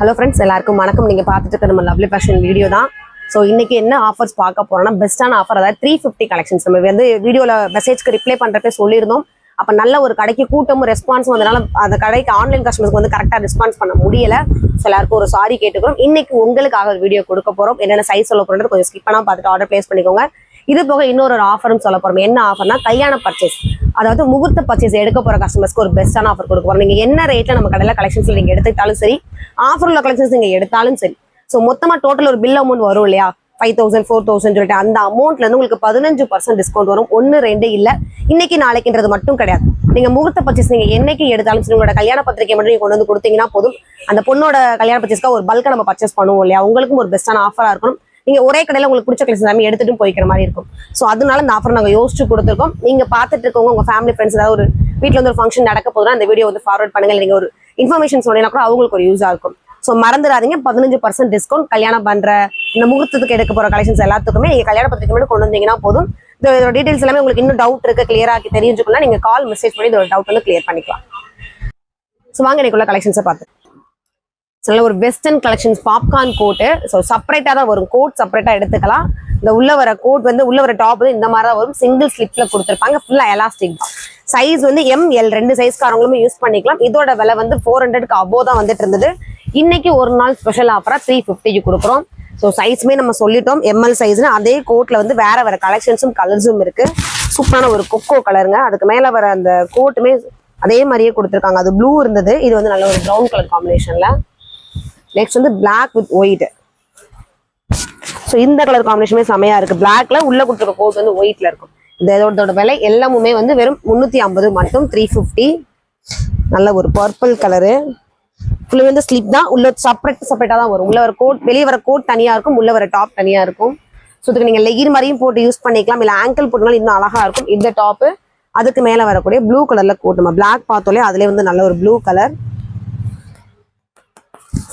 Hello friends எல்லாருக்கும் வணக்கம். நீங்கள் பார்த்துட்டு இருக்க நம்ம லவ்லி ஃபேஷன் வீடியோ தான். ஸோ இன்னைக்கு என்ன ஆஃபர்ஸ் பார்க்க போறோம்னா பெஸ்ட்டான ஆஃபர் அதாவது த்ரீ ஃபிஃப்டி கலெக்ஷன்ஸ் நம்ம வந்து வீடியோவில் மெசேஜ்க்கு ரிப்ளை பண்றப்ப சொல்லியிருந்தோம். அப்போ நல்ல ஒரு கடைக்கு கூட்டமும் ரெஸ்பான்ஸும் வந்தனால அந்த கடைக்கு ஆன்லைன் கஸ்டமர்ஸ்க்கு வந்து கரெக்டாக ரெஸ்பான்ஸ் பண்ண முடியல. ஸோ எல்லாருக்கும் ஒரு சாரி கேட்டுக்கிறோம். இன்னைக்கு உங்களுக்காக ஒரு வீடியோ கொடுக்க போகிறோம் என்னென்ன சைஸ் சொல்ல போகிறோன்னு கொஞ்சம் ஸ்கிப் பண்ணால் பார்த்துட்டு ஆர்டர் பிளேஸ் பண்ணிக்கோங்க. இது போக இன்னொரு ஒரு ஆஃபரும் சொல்ல போறோம். என்ன ஆஃபர்னா கல்யாண பர்ச்சேஸ் அதாவது முகூர்த்த பர்ச்சேஸ் எடுக்க போற கஸ்டமர்ஸ்க்கு ஒரு பெஸ்ட்டான ஆஃபர் கொடுக்க போறோம். நீங்க என்ன ரேட்ல நம்ம கடையில கலெக்ஷன்ஸ் நீங்க எடுத்துக்கிட்டாலும் சரி ஆஃபர் உள்ள கலெக்ஷன்ஸ் நீங்க எடுத்தாலும் சரி. ஸோ மொத்தமா டோட்டல் ஒரு பில் அமௌண்ட் வரும் இல்லையா? ஃபைவ் தௌசண்ட் ஃபோர் தௌசண்ட் சொல்லிட்டு அந்த அமௌண்ட்ல இருந்து உங்களுக்கு பதினஞ்சு பர்சன்ட் டிஸ்கவுண்ட் வரும். ஒன்னு ரெண்டு இல்ல. இன்னைக்கு நாளைக்குன்றது மட்டும் கிடையாது. நீங்க முகூர்த்த பர்ச்சேஸ் நீங்க என்னைக்கு எடுத்தாலும் சரி உங்களோட கல்யாண பத்திரிக்கை மட்டும் நீங்க கொண்டு வந்து கொடுத்தீங்கன்னா போதும். அந்த பொண்ணோட கல்யாண பர்ச்சேஸ்க்காக ஒரு பல்கா நம்ம பர்ச்சேஸ் பண்ணுவோம் இல்லையா? உங்களுக்கும் ஒரு பெஸ்ட்டான ஆஃபரா இருக்கணும். நீங்க ஒரே கடையில உங்களுக்கு பிடிச்ச கலெக்ஷன் எல்லாமே எடுத்துட்டு போய்க்கிற மாதிரி இருக்கும். ஸோ அதனால இந்த ஆஃபர் நாங்க யோசிச்சு கொடுத்துருக்கோம். நீங்க பாத்துட்டு இருக்கவங்க உங்க ஃபேமிலி ஃப்ரெண்ட்ஸ் ஏதாவது ஒரு வீட்ல வந்து ஒரு ஃபங்க்ஷன் நடக்க போதுனா அந்த வீடியோ வந்து ஃபார்வர்ட் பண்ணுங்க. நீங்க ஒரு இன்ஃபர்மேஷன் சொன்னீங்கன்னா கூட அவங்களுக்கு ஒரு யூஸா இருக்கும். ஸோ மறந்துடாதீங்க. பதினஞ்சு பர்சன்ட் டிஸ்கவுண்ட் கல்யாணம் பண்ற இந்த முகூர்த்தத்துக்கு எடுக்க போற கலெக்ஷன்ஸ் எல்லாத்துக்குமே நீங்க கல்யாண பத்திரிக்கை மட்டும் கொண்டு வந்தீங்கன்னா போதும். இந்த இதோட டீடைல்ஸ் எல்லாமே உங்களுக்கு இன்னும் டவுட் இருக்கு கிளியரா தெரிஞ்சுக்கணும்னா நீங்க கால் மெசேஜ் பண்ணி இதோட டவுட் வந்து கிளியர் பண்ணிக்கலாம். ஸோ வாங்க எனக்குள்ள கலெக்ஷன்ஸை பார்த்து நல்ல ஒரு western collections popcorn coat so செப்பரேட்டாக தான் வரும். கோட் செப்பரேட்டாக எடுத்துக்கலாம். இந்த உள்ள வர கோட் வந்து உள்ள வர டாப் வந்து இந்த மாதிரி தான் வரும். சிங்கிள் ஸ்லிப்பில் கொடுத்துருப்பாங்க. ஃபுல்லாக எலாஸ்டிக் தான். சைஸ் வந்து எம் எல் ரெண்டு சைஸ்காரங்களுமே யூஸ் பண்ணிக்கலாம். இதோட விலை வந்து ஃபோர் ஹண்ட்ரட்க்கு அபோ தான் வந்துட்டு இருந்தது. இன்னைக்கு ஒரு நாள் ஸ்பெஷல் ஆஃபராக த்ரீ ஃபிஃப்டிக்கு கொடுக்குறோம். ஸோ சைஸுமே நம்ம சொல்லிட்டோம். எம்எல் சைஸ்னு அதே கோட்டில் வந்து வேற வேற கலெக்ஷன்ஸும் கலர்ஸும் இருக்கு. சூப்பரான ஒரு கொக்கோ கலருங்க அதுக்கு மேலே வர அந்த கோட்டுமே அதே மாதிரியே கொடுத்துருக்காங்க. அது ப்ளூ இருந்தது. இது வந்து நல்ல ஒரு ப்ரௌன் கலர் காம்பினேஷனில் நெக்ஸ்ட் வந்து பிளாக் வித் ஒயிட் ஸோ இந்த கலர் காம்பினேஷனுமே செமையா இருக்கு. பிளாக்ல உள்ள கொடுத்துருக்க கோட் வந்து ஒயிட்ல இருக்கும். இந்த இதோட விலை எல்லாமுமே வந்து வெறும் முந்நூற்றி ஐம்பது மட்டும் த்ரீ ஃபிஃப்டி நல்ல ஒரு பர்பிள் கலரு ஃபுல்லு வந்து ஸ்லிப் தான். உள்ள செப்பரேட் செப்பரேட்டாக தான் வரும். உள்ள வர கோட் வெளியே வர கோட் தனியாக இருக்கும். உள்ள வர டாப் தனியாக இருக்கும். ஸோ இதுக்கு நீங்கள் லெகின் மாதிரியும் போட்டு யூஸ் பண்ணிக்கலாம். இல்லை ஆங்கிள் போட்டுனாலும் இன்னும் அழகா இருக்கும். இந்த டாப்பு அதுக்கு மேலே வரக்கூடிய ப்ளூ கலர்ல கோட் நம்ம பிளாக் பார்த்தோலே அதுலேயே வந்து நல்ல ஒரு ப்ளூ கலர்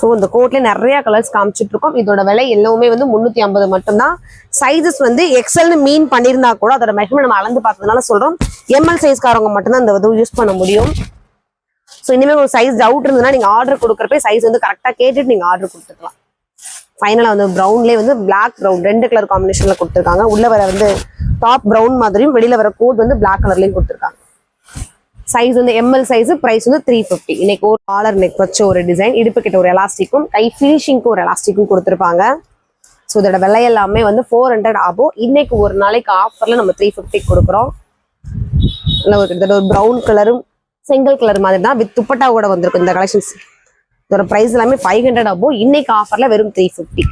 ஸோ இந்த கோட்ல நிறைய கலர்ஸ் காமிச்சிட்டு இருக்கோம் இதோட விலை எல்லாமே வந்து முந்நூற்றி ஐம்பது மட்டும்தான். சைஸஸ் வந்து எக்ஸல்னு மீன் பண்ணியிருந்தா கூட அதோட மெஷர்மெண்ட் நம்ம அளந்து பார்த்ததுனால சொல்றோம். எம்எல் சைஸ்காரவங்க மட்டும்தான் இந்த இது யூஸ் பண்ண முடியும். ஸோ இனிமேல் ஒரு சைஸ் டவுட் இருந்ததுன்னா நீங்க ஆர்டர் கொடுக்குறப்ப சைஸ் வந்து கரெக்டாக கேட்டுட்டு நீங்க ஆர்டர் கொடுத்துக்கலாம். ஃபைனலாக வந்து ப்ரௌன்லேயே வந்து பிளாக் ப்ரௌன் ரெண்டு கலர் காம்பினேஷனில் கொடுத்துருக்காங்க. உள்ள வர வந்து டாப் ப்ரௌன் மாதிரியும் வெளியில வர கோட் வந்து பிளாக் கலர்லேயும் கொடுத்துருக்காங்க. சைஸ் வந்து எம்எல் சைஸ் பிரைஸ் வந்து த்ரீ ஃபிஃப்டி இன்னைக்கு ஒரு காலர் நெக் வச்ச ஒரு டிசைன் இடுப்பு கிட்ட ஒரு எலாஸ்டிக்கும் கை ஃபினிஷிங்க்கு ஒரு எலாஸ்டிக்கும் கொடுத்துருப்பாங்க. ஸோ இதோட விலை எல்லாமே வந்து ஃபோர் ஹண்ட்ரட் ஆகும் இன்னைக்கு ஒரு நாளைக்கு ஆஃபர்ல நம்ம த்ரீ ஃபிஃப்டி கொடுக்குறோம். ஒரு கிட்டத்தட்ட ஒரு ப்ரௌன் கலரும் செங்கல் கலர் மாதிரி தான் வித் துப்பட்டா கூட வந்திருக்கும் இந்த கலெக்ஷன்ஸ் இதோட ப்ரைஸ் எல்லாமே ஃபைவ் ஹண்ட்ரட் ஆகும் இன்னைக்கு ஆஃபர்ல வெறும் த்ரீ ஃபிஃப்டி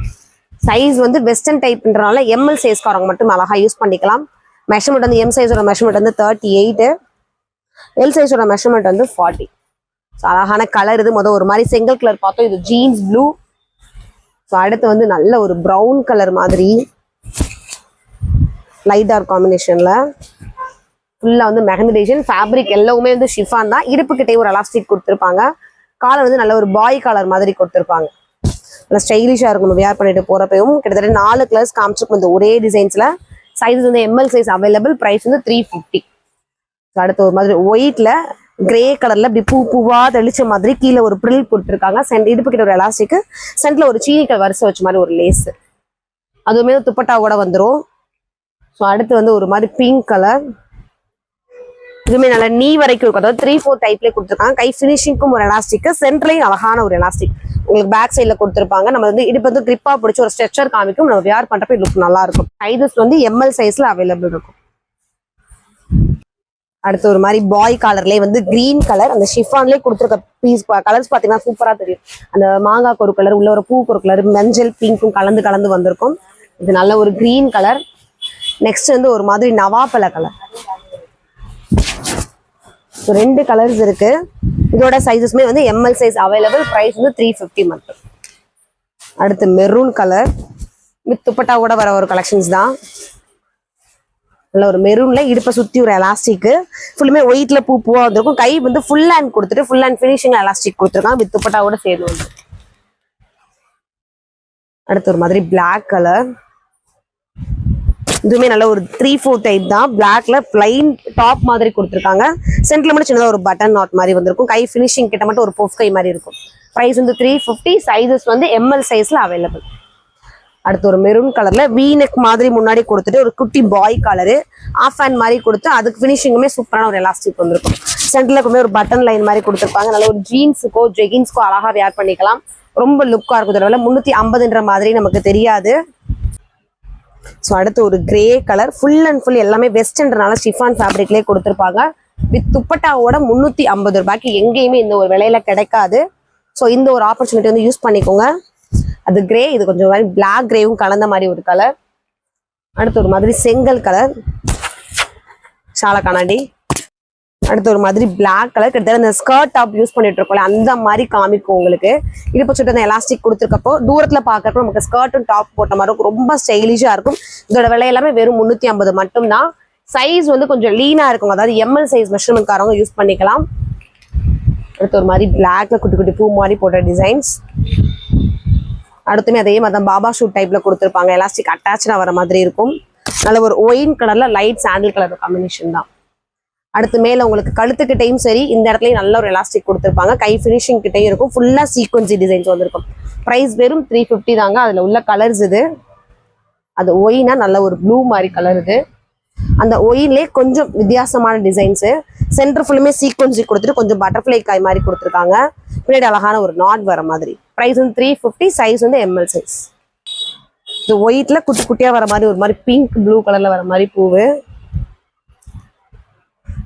சைஸ் வந்து வெஸ்டர்ன் டைப்ன்றனால எம்எல் சைஸ்காரங்க மட்டும் அழகா யூஸ் பண்ணிக்கலாம். மெஷர்மெண்ட் வந்து எம் சைஸோட மெஷர்மெண்ட் வந்து தேர்ட்டி எயிட்டு எல் சைஸோட மெஷர்மெண்ட் வந்து ஃபார்ட்டி ஸோ அழகான கலர் இது. மொதல் ஒரு மாதிரி செங்கல் கலர் பார்த்தோம். இது ஜீன்ஸ் ப்ளூ ஸோ அடுத்து வந்து நல்ல ஒரு ப்ரௌன் கலர் மாதிரி லைட் டார்க் காம்பினேஷனில் ஃபுல்லாக வந்து மெகனடைசேஷன் ஃபேப்ரிக் எல்லாமே வந்து ஷிஃபான் தான். இடுப்புக்கிட்டே ஒரு அலாஸ்டிக் கொடுத்துருப்பாங்க. காலர் வந்து நல்ல ஒரு பாய் காலர் மாதிரி கொடுத்துருப்பாங்க. நல்லா ஸ்டைலிஷாக இருக்கும் வியர் பண்ணிட்டு போகிறப்பையும் கிட்டத்தட்ட நாலு கலர்ஸ் காமிச்சிருக்கும் இந்த ஒரே டிசைன்ஸில் சைஸ் வந்து M L size available price வந்து த்ரீ ஃபிஃப்டி அடுத்து ஒரு மாதிரி ஒயிட்ல கிரே கலர்ல இப்படி பூ பூவா தெளிச்ச மாதிரி கீழே ஒரு ப்ரில் கொடுத்துருக்காங்க சென்ட் இடுப்பு கிட்ட ஒரு எலாஸ்டிக் சென்ட்ல ஒரு சீனி கலர் வரிசை வச்ச மாதிரி ஒரு லேஸ் அதுவுமே துப்பட்டா கூட வந்துடும் ஸோ அடுத்து வந்து ஒரு மாதிரி பிங்க் கலர் இதுவுமே நல்லா நீ வரைக்கும் இருக்கும். அதாவது த்ரீ ஃபோர் டைப்லேயே கொடுத்துருக்காங்க. கை ஃபினிஷிங்க்கும் ஒரு எலாஸ்டிக் சென்ட்ரலையும் அழகான ஒரு எலாஸ்டிக் உங்களுக்கு பேக் சைடில் கொடுத்துருப்பாங்க. நம்ம வந்து இடுப்பு வந்து கிரிப்பா பிடிச்சி ஒரு ஸ்ட்ரெச்சர் காமிக்கும். நம்ம வியர் பண்றப்ப லுக் நல்லா இருக்கும். சைஸஸ் வந்து எம்எல் சைஸ்ல அவைலபிள் இருக்கும். அடுத்து ஒரு மாதிரி பாய் கலர்லயே வந்து கிரீன் கலர் அந்த ஷிஃபான்லயே கொடுத்துருக்க பீஸ் கலர்ஸ் பாத்தீங்கன்னா சூப்பரா தெரியும். அந்த மாங்காய் ஒரு கலர் உள்ள ஒரு பூ ஒரு கலர் மஞ்சள் பிங்க்கும் கலந்து கலந்து வந்திருக்கும். இது நல்ல ஒரு கிரீன் கலர் நெக்ஸ்ட் வந்து ஒரு மாதிரி நவாப்பழ கலர் ஸோ ரெண்டு கலர்ஸ் இருக்கு. இதோட சைஸஸ்மே வந்து எம்எல் சைஸ் அவைலபிள் ப்ரைஸ் வந்து த்ரீ ஃபிஃப்டி மட்டும் அடுத்து மெரூன் கலர் வித் துப்பட்டா கூட வர ஒரு கலெக்ஷன்ஸ் தான். நல்ல ஒரு மெரூன்ல இடுப்பை சுத்தி ஒரு எலாஸ்டிக் ஃபுல்லுமே ஒயிட்ல பூ பூவா வந்திருக்கும். கை வந்து ஃபுல் ஹேண்ட் கொடுத்துட்டு ஃபுல் ஹேண்ட் ஃபினிஷிங் எலாஸ்டிக் கொடுத்துருக்கான் வித் துப்பட்டாவோட சேர்ந்து வந்து. அடுத்து ஒரு மாதிரி பிளாக் கலர் இதுவுமே நல்ல ஒரு த்ரீ ஃபோர் டைப் தான். பிளாக்ல பிளைன் டாப் மாதிரி கொடுத்துருக்காங்க. சென்டர்ல மட்டும் சின்னதாக ஒரு பட்டன் நாட் மாதிரி வந்திருக்கும். கை ஃபினிஷிங் கிட்ட மட்டும் ஒரு பொஃப் கை மாதிரி இருக்கும். ப்ரைஸ் வந்து த்ரீ ஃபிஃப்டி சைஸஸ் வந்து எம்எல் சைஸ்ல அவைலபிள் அடுத்து ஒரு மெரூன் கலர்ல வீ மாதிரி முன்னாடி கொடுத்துட்டு ஒரு குட்டி பாய் கலரு ஆஃப் ஹேண்ட் மாதிரி கொடுத்து அதுக்கு ஃபினிஷிங்குமே சூப்பரான ஒரு எலாஸ்டிக் வந்திருக்கும். சென்டர்ல கொண்டு ஒரு பட்டன் லைன் மாதிரி கொடுத்துருப்பாங்க. நல்ல ஒரு ஜீன்ஸுக்கோ ஜெகின்ஸ்க்கோ அழகா வேர் பண்ணிக்கலாம். ரொம்ப லுக்கா இருக்கும். தடவை முன்னூத்தி முந்நூற்றி ஐம்பதுன்ற மாதிரி நமக்கு தெரியாது. ஸோ அடுத்து ஒரு grey colour full and full எல்லாமே வெஸ்டர்ன்றனால ஷிஃபான் ஃபேப்ரிக்லேயே கொடுத்துருப்பாங்க. வித் துப்பட்டாவோட முந்நூற்றி ஐம்பது ரூபாய்க்கு எங்கேயுமே இந்த ஒரு விலையில கிடைக்காது. ஸோ இந்த ஒரு ஆப்பர்ச்சுனிட்டி வந்து யூஸ் பண்ணிக்கோங்க. அது கிரே இது கொஞ்சம் மாதிரி பிளாக் கிரேவும் கலந்த மாதிரி ஒரு கலர் அடுத்து ஒரு மாதிரி செங்கல் கலர் சாலை கண்ணாடி. அடுத்து ஒரு மாதிரி பிளாக் கலர் கிட்டத்தட்ட இந்த ஸ்கர்ட் டாப் யூஸ் பண்ணிட்டு இருக்கோம்ல அந்த மாதிரி காமிக்கும் உங்களுக்கு. இடுப்பு சுட்டு அந்த எலாஸ்டிக் கொடுத்துருக்கப்போ தூரத்தில் பார்க்குறப்போ நமக்கு ஸ்கர்ட்டும் டாப் போட்ட மாதிரி இருக்கும். ரொம்ப ஸ்டைலிஷாக இருக்கும். இதோட விலை எல்லாமே வெறும் முந்நூற்றி ஐம்பது மட்டும்தான். சைஸ் வந்து கொஞ்சம் லீனாக இருக்கும் அதாவது எம்எல் சைஸ் மெஷர்மெண்ட்காரவங்க யூஸ் பண்ணிக்கலாம். அடுத்து ஒரு மாதிரி பிளாக்ல குட்டி குட்டி பூ மாதிரி போட்ட டிசைன்ஸ் அடுத்துமே அதே மாதிரி தான் பாபா ஷூட் டைப்ல கொடுத்துருப்பாங்க. எலாஸ்டிக் அட்டாச்சா வர மாதிரி இருக்கும். நல்ல ஒரு ஒயின் கலர்ல லைட் சாண்டில் கலர் காம்பினேஷன் தான். அடுத்து மேல உங்களுக்கு கழுத்துக்கிட்டையும் சரி இந்த இடத்துலயும் நல்ல ஒரு எலாஸ்டிக் கொடுத்துருப்பாங்க. கை ஃபினிஷிங் கிட்டையும் இருக்கும். ஃபுல்லா சீக்வன்சி டிசைன்ஸ் வந்திருக்கும். ப்ரைஸ் வெறும் த்ரீ ஃபிஃப்டி தாங்க. அதுல உள்ள கலர்ஸ் இது. அது ஒயினா நல்ல ஒரு ப்ளூ மாதிரி கலர் இது. அந்த ஒயிலே கொஞ்சம் வித்தியாசமான டிசைன்ஸு சென்டர் ஃபுல்லுமே சீக்வன்சி கொடுத்துட்டு கொஞ்சம் பட்டர்ஃப்ளை காய் மாதிரி கொடுத்துருக்காங்க. பின்னாடி அழகான ஒரு நாட் வர மாதிரி. ப்ரைஸ் வந்து த்ரீ ஃபிஃப்டி சைஸ் வந்து எம்எல் சைஸ் இது ஒயிட்ல குட்டி குட்டியா வர மாதிரி ஒரு மாதிரி பிங்க் ப்ளூ கலர்ல வர மாதிரி பூவு.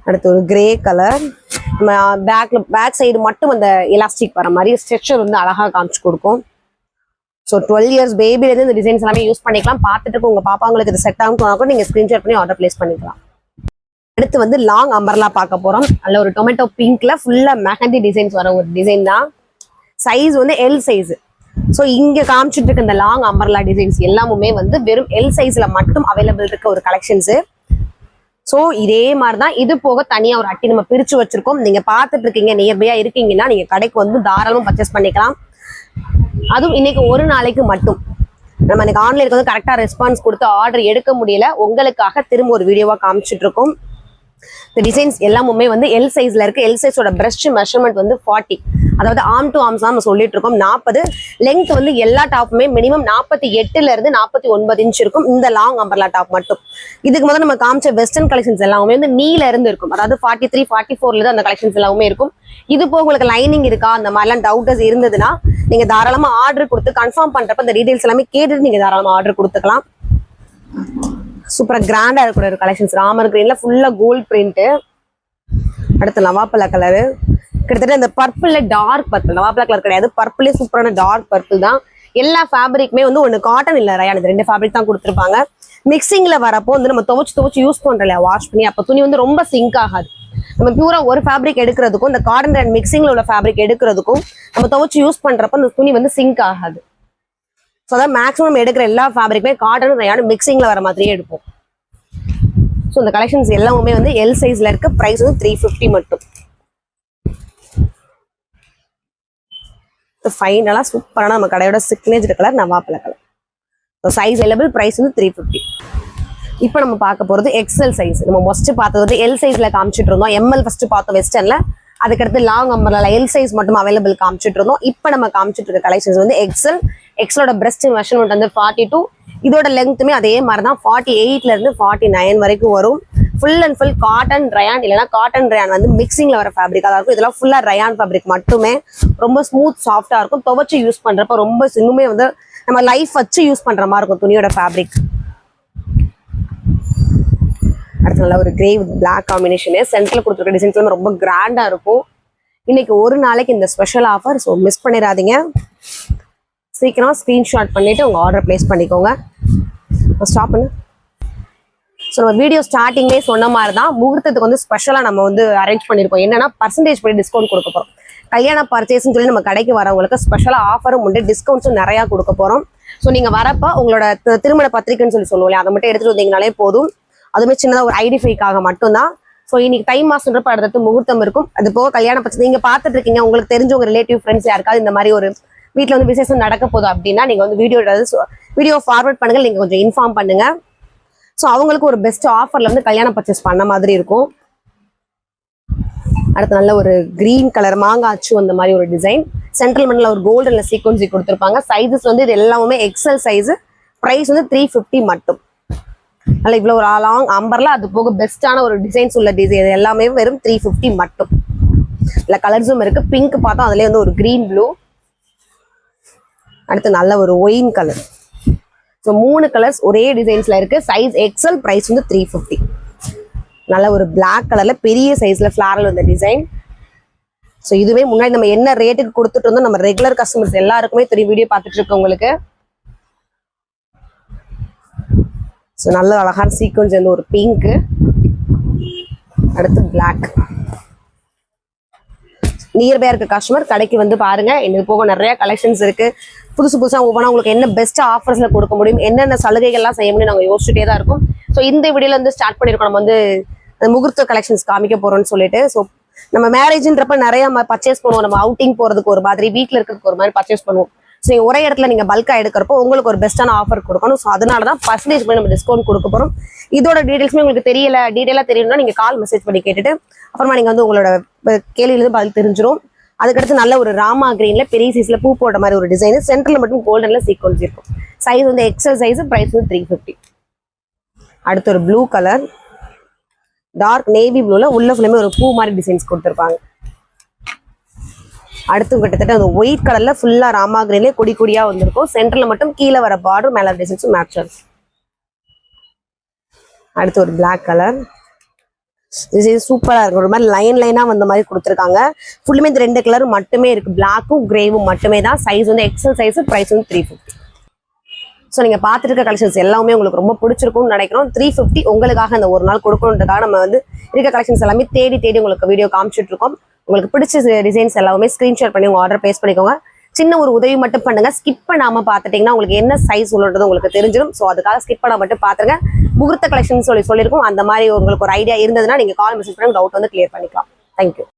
அடுத்து ஒரு கிரே கலர் பேக்ல பேக் சைடு மட்டும் அந்த எலாஸ்டிக் வர மாதிரி ஸ்ட்ரெச்சர் வந்து அழகா காமிச்சு கொடுக்கும். ஸோ டுவெல் இயர்ஸ் பேபிலேருந்து இந்த டிசைன்ஸ் எல்லாமே யூஸ் பண்ணிக்கலாம். பார்த்துட்டு உங்கள் உங்க பாப்பாங்களுக்கு இது செட் ஆகும் கூட நீங்க ஸ்கிரீன்ஷாட் பண்ணி ஆர்டர் பிளேஸ் பண்ணிக்கலாம். அடுத்து வந்து லாங் அம்பர்லா பார்க்க போறோம். அதுல ஒரு டொமேட்டோ பிங்க்ல ஃபுல்லா மெஹந்தி டிசைன்ஸ் வர ஒரு டிசைன் தான். சைஸ் வந்து எல் சைஸ் ஸோ இங்க காமிச்சிட்டு இருக்க இந்த லாங் அம்பர்லா டிசைன்ஸ் எல்லாமுமே வந்து வெறும் எல் சைஸ்ல மட்டும் அவைலபிள் இருக்க ஒரு கலெக்ஷன்ஸ் ஸோ இதே மாதிரி தான் இது போக தனியாக ஒரு அட்டி நம்ம பிரிச்சு வச்சிருக்கோம். நீங்க பார்த்துட்டு இருக்கீங்க நியர்பையா இருக்கீங்கன்னா நீங்க கடைக்கு வந்து தாராளமாக பர்ச்சேஸ் பண்ணிக்கலாம். அதுவும் இன்னைக்கு ஒரு நாளைக்கு மட்டும். நம்ம இன்றைக்கு ஆன்லைனுக்கு வந்து கரெக்டாக ரெஸ்பான்ஸ் கொடுத்து ஆர்டர் எடுக்க முடியல. உங்களுக்காக திரும்ப ஒரு வீடியோவாக காமிச்சிட்டு இருக்கோம் இந்த டிசைன்ஸ் எல்லாமுமே வந்து எல் சைஸ்ல இருக்கு. எல் சைஸோட பிரஷ் மெஷர்மெண்ட் வந்து ஃபார்ட்டி அதாவது ஆம் டு ஆம்ஸ் தான் நம்ம சொல்லிட்டு இருக்கோம். நாற்பது லெங்க் வந்து எல்லா டாப்புமே மினிமம் நாற்பத்தி எட்டுல இருந்து நாற்பத்தி ஒன்பது இன்ச் இருக்கும். இந்த லாங் அம்பர்லா டாப் மட்டும். இதுக்கு முதல்ல நம்ம காமிச்ச வெஸ்டர்ன் கலெக்ஷன்ஸ் எல்லாமே வந்து நீல இருந்து இருக்கும். அதாவது ஃபார்ட்டி த்ரீ ஃபார்ட்டி ஃபோர்ல இருந்து அந்த கலெக்ஷன்ஸ் எல்லாமே இருக்கும். இது போக உங்களுக்கு லைனிங் இருக்கா? அந்த மாதிரிலாம் டவுட்டஸ் இருந்ததுன்னா நீங்க தாராளமா ஆர்டர் கொடுத்து கன்ஃபார்ம் பண்றப்ப இந்த டீடைல்ஸ் எல்லாமே கேட்டுட்டு நீங்க தாராளமா ஆர்டர் கொடுத்துக்கலாம். சூப்பரா கிராண்டாக இருக்கக்கூடிய ஒரு கலெக்ஷன்ஸ் ராமர் கிரீனில் ஃபுல்லாக கோல்ட் பிரிண்ட்டு அடுத்து லவாப்பழ கலரு கிட்டத்தட்ட இந்த பர்பிளில் டார்க் பர்பிள் லவாப்பழ கலர் கிடையாது. பர்பிளே சூப்பரான டார்க் பர்பிள் தான். எல்லா ஃபேப்ரிக்குமே வந்து ஒன்று காட்டன் இல்லை ரயான் இது ரெண்டு ஃபேப்ரிக் தான் கொடுத்துருப்பாங்க. மிக்சிங்கில் வரப்போ வந்து நம்ம துவச்சு துவச்சு யூஸ் பண்ணுறோம் இல்லையா? வாஷ் பண்ணி அப்போ துணி வந்து ரொம்ப சிங்க் ஆகாது. நம்ம பியூரா ஒரு ஃபேப்ரிக் எடுக்கிறதுக்கும் இந்த காட்டன் அண்ட் மிக்சிங்கில் உள்ள ஃபேப்ரிக் எடுக்கிறதுக்கும் நம்ம துவச்சு யூஸ் பண்றப்ப அந்த துணி வந்து சிங்க் ஆகாது. ஸோ அதான் மேக்ஸிமம் எடுக்கிற எல்லா ஃபேப்ரிக்குமே காட்டன் ரயானும் மிக்சிங்கில் வர மாதிரியே எடுப்போம். ஸோ இந்த கலெக்ஷன்ஸ் எல்லாமே வந்து எல் சைஸ்ல இருக்க ப்ரைஸ் வந்து த்ரீ ஃபிஃப்டி மட்டும். ஃபைனலாக சூப்பரான நம்ம கடையோட signature colour நவாப்பழ colour so size available price வந்து த்ரீ ஃபிஃப்டி இப்போ நம்ம பார்க்க போகிறது எக்ஸ்எல் சைஸ் நம்ம ஃபர்ஸ்ட் பார்த்தது வந்து எல் சைஸ்ல காமிச்சிட்டு இருந்தோம். எம்எல் ஃபஸ்ட்டு பார்த்தோம் வெஸ்டர்ன்ல அதுக்கடுத்து லாங் அம்பர்ல எல் சைஸ் மட்டும் அவைலபிள் காமிச்சிட்டு இருந்தோம். இப்போ நம்ம காமிச்சிட்டு இருக்க கலெக்ஷன்ஸ் வந்து எக்ஸ்எல் எக்ஸலோட பிரஸ்ட் மெஷர்மெண்ட் வந்து ஃபார்ட்டி டூ இதோட லெங்த்துமே அதே மாதிரி தான் ஃபார்ட்டி எயிட்ல இருந்து ஃபார்ட்டி நைன் வரைக்கும் வரும். Full and full cotton rayon இல்லைனா காட்டன் ரயான் வந்து மிக்சிங்ல வர ஃபேப்ரிக்காக தான் இருக்கும். இதெல்லாம் ஃபுல்லா ரயான் ஃபேப்ரிக் மட்டுமே. ரொம்ப ஸ்மூத் சாஃப்டா இருக்கும். துவைச்சு யூஸ் பண்றப்ப ரொம்ப இன்னுமே வந்து நம்ம லைஃப் வச்சு யூஸ் பண்ற மாதிரி இருக்கும் துணியோட ஃபேப்ரிக் அடுத்து நல்ல ஒரு கிரே வித் பிளாக் காம்பினேஷனு சென்டர்ல கொடுத்துருக்க டிசைன்ஸ் எல்லாமே ரொம்ப கிராண்டா இருக்கும். இன்னைக்கு ஒரு நாளைக்கு இந்த ஸ்பெஷல் ஆஃபர் ஸோ மிஸ் பண்ணிடாதீங்க. சீக்கிரம் ஸ்க்ரீன்ஷாட் பண்ணிவிட்டு உங்கள் ஆர்டர் பிளேஸ் பண்ணிக்கோங்க. ஸ்டாப் பண்ணு. ஸோ நம்ம வீடியோ ஸ்டார்டிங்லேயே சொன்ன மாதிரி தான் முகூர்த்தத்துக்கு வந்து ஸ்பெஷலாக நம்ம வந்து அரேஞ்ச் பண்ணியிருக்கோம் என்னன்னா பர்சன்டேஜ் பண்ணி டிஸ்கவுண்ட் கொடுக்க போகிறோம் கல்யாண பர்ச்சேஸ்னு சொல்லி நம்ம கடைக்கு வரவங்களுக்கு ஸ்பெஷலாக ஆஃபரும் உண்டு. டிஸ்கவுண்ட்ஸும் நிறையா கொடுக்க போகிறோம் ஸோ நீங்கள் வரப்போ உங்களோட திருமண பத்திரிக்கைன்னு சொல்லி சொல்லுவோம் இல்லையா, அதை மட்டும் எடுத்துகிட்டு வந்தீங்கனாலே போதும். அதுவுமே சின்னதாக ஒரு ஐடிஃபைக்காக மட்டும்தான். ஸோ இன்னைக்கு டைம் மாசம்ன்றப்ப அடுத்தடுத்து முகூர்த்தம் இருக்கும். அது போக கல்யாண பட்சத்தை நீங்கள் பார்த்துட்டு இருக்கீங்க. உங்களுக்கு தெரிஞ்சவங்க ரிலேட்டிவ் ஃப்ரெண்ட்ஸ் யாருக்காவது இந்த மாதிரி ஒரு வீட்டில் வந்து விசேஷம் நடக்க போகுது அப்படின்னா நீங்கள் வந்து வீடியோ வீடியோ ஃபார்வர்ட் பண்ணுங்க. நீங்கள் கொஞ்சம் இன்ஃபார்ம் பண்ணுங்க. ஸோ அவங்களுக்கு ஒரு பெஸ்ட் ஆஃபரில் வந்து கல்யாணம் பர்ச்சேஸ் பண்ண மாதிரி இருக்கும். அடுத்து நல்ல ஒரு கிரீன் கலர் மாங்காய் அச்சு அந்த மாதிரி ஒரு டிசைன் சென்ட்ரல் மண்ணில் ஒரு கோல்டன்ல சீக்வன்சி கொடுத்துருப்பாங்க. சைஸஸ் வந்து இது எல்லாமே எக்ஸல் சைஸு ப்ரைஸ் வந்து த்ரீ ஃபிஃப்டி மட்டும். நல்லா இவ்வளோ ஒரு லாங் அம்பரில் அது போக பெஸ்ட்டான ஒரு டிசைன்ஸ் உள்ள டிசைன் எல்லாமே வெறும் த்ரீ ஃபிஃப்டி மட்டும். இல்லை கலர்ஸும் இருக்குது பிங்க் பார்த்தோம் அதுலேயே வந்து ஒரு க்ரீன் ப்ளூ அடுத்து நல்ல ஒரு ஒயின் கலர் ஸோ மூணு கலர்ஸ் ஒரே டிசைன்ஸ்ல இருக்கு. சைஸ் எக்ஸல் ப்ரைஸ் வந்து த்ரீ ஃபிஃப்டி நல்ல ஒரு பிளாக் கலர்ல பெரிய சைஸ்ல ஃப்ளாரல் வந்த டிசைன் ஸோ இதுவே முன்னாடி நம்ம என்ன ரேட்டுக்கு கொடுத்துட்டு இருந்தோம் நம்ம ரெகுலர் கஸ்டமர்ஸ் எல்லாருக்குமே தெரியும். வீடியோ பார்த்துட்டு இருக்கோம் உங்களுக்கு. ஸோ நல்ல அழகான சீக்வன்ஸ் வந்து ஒரு பிங்க்கு அடுத்து பிளாக் நியர்பையாக இருக்க கஸ்டமர் கடைக்கு வந்து பாருங்க. எனக்கு போக நிறைய கலெக்ஷன்ஸ் இருக்கு. புதுசு புதுசாக ஒவ்வொன்றா உங்களுக்கு என்ன பெஸ்ட் ஆஃபர்ஸில் கொடுக்க முடியும் என்னென்ன சலுகைகள்லாம் செய்ய முடியும் நாங்கள் யோசிச்சுட்டே தான் இருக்கும். ஸோ இந்த வீடியோல வந்து ஸ்டார்ட் பண்ணியிருக்கோம் நம்ம வந்து அந்த முகூர்த்த கலெக்ஷன்ஸ் காமிக்க போகிறோம்னு சொல்லிட்டு ஸோ நம்ம மேரேஜ்ன்றப்ப நிறைய பர்ச்சேஸ் பண்ணுவோம். நம்ம அவுட்டிங் போகிறதுக்கு ஒரு மாதிரி வீட்டில் இருக்கிறதுக்கு ஒரு மாதிரி பர்ச்சேஸ் பண்ணுவோம். ஸோ ஒரே இடத்துல நீங்கள் பல்காக எடுக்கிறப்போ உங்களுக்கு ஒரு பெஸ்ட்டான ஆஃபர் கொடுக்கணும். ஸோ அதனால தான் பர்சன்டேஜ் பண்ணி நம்ம டிஸ்கவுண்ட் கொடுக்க போகிறோம் இதோட டீடைல்ஸுமே உங்களுக்கு தெரியல. டீடைலாக தெரியணும்னா நீங்கள் கால் மெசேஜ் பண்ணி கேட்டுட்டு அப்புறமா நீங்கள் வந்து உங்களோட கேள்வியிலேருந்து பதில் தெரிஞ்சிடும் அதுக்கடுத்து நல்ல ஒரு ராமா கிரீன்ல பெரிய சைஸ்ல பூ போட்ட மாதிரி ஒரு டிசைன் சென்டர்ல மட்டும் கோல்டன்ல சீக்வன்ஸ் இருக்கும். சைஸ் வந்து எக்ஸல் சைஸ் பிரைஸ் வந்து த்ரீ ஃபிஃப்டி அடுத்து ஒரு ப்ளூ கலர் டார்க் நேவி ப்ளூல உள்ள ஃபுல்லுமே ஒரு பூ மாதிரி டிசைன்ஸ் கொடுத்துருப்பாங்க. அடுத்து கிட்டத்தட்ட அந்த ஒயிட் கலர்ல ஃபுல்லா ராமா கிரீன்ல கொடி கொடியா வந்திருக்கும். சென்டர்ல மட்டும் கீழே வர பார்டர் மேல டிசைன்ஸும் மேட்ச் ஆகும். அடுத்து ஒரு பிளாக் கலர் இது சூப்பரா இருக்கும் ஒரு மாதிரி லைன் லைனா வந்த மாதிரி கொடுத்துருக்காங்க. ஃபுல்லுமே இந்த ரெண்டு கலரும் மட்டுமே இருக்கு. பிளாக்கும் கிரேவும் மட்டுமே தான். சைஸ் வந்து எக்ஸல் சைஸ் பிரைஸ் வந்து த்ரீ ஃபிஃப்டி ஸோ நீங்க பார்த்துருக்க கலெக்ஷன்ஸ் எல்லாமே உங்களுக்கு ரொம்ப பிடிச்சிருக்கும்னு நினைக்கிறோம். த்ரீ ஃபிஃப்டி உங்களுக்காக இந்த ஒரு நாள் கொடுக்கணுன்றதுக்காக நம்ம வந்து இருக்க கலெக்ஷன்ஸ் எல்லாமே தேடி தேடி உங்களுக்கு வீடியோ காமிச்சிட்டு இருக்கோம். உங்களுக்கு பிடிச்ச டிசைன்ஸ் எல்லாமே ஸ்க்ரீன்ஷாட் பண்ணி உங்க ஆர்டர் பேஸ் பண்ணிக்கோங்க. சின்ன ஒரு உதவி மட்டும் பண்ணுங்க. ஸ்கிப் பண்ணாம பார்த்துட்டீங்கன்னா உங்களுக்கு என்ன சைஸ் உள்ளது உங்களுக்கு தெரிஞ்சிடும். ஸோ அதுக்காக ஸ்கிப் பண்ண மட்டும் பாத்துருங்க முகூர்த்த கலெக்ஷன் சொல்லி சொல்லியிருக்கோம். அந்த மாதிரி உங்களுக்கு ஒரு ஐடியா இருந்ததுன்னா நீங்க கால் மெசேஜ் பண்ணி டவுட் வந்து கிளியர் பண்ணிக்கலாம். Thank you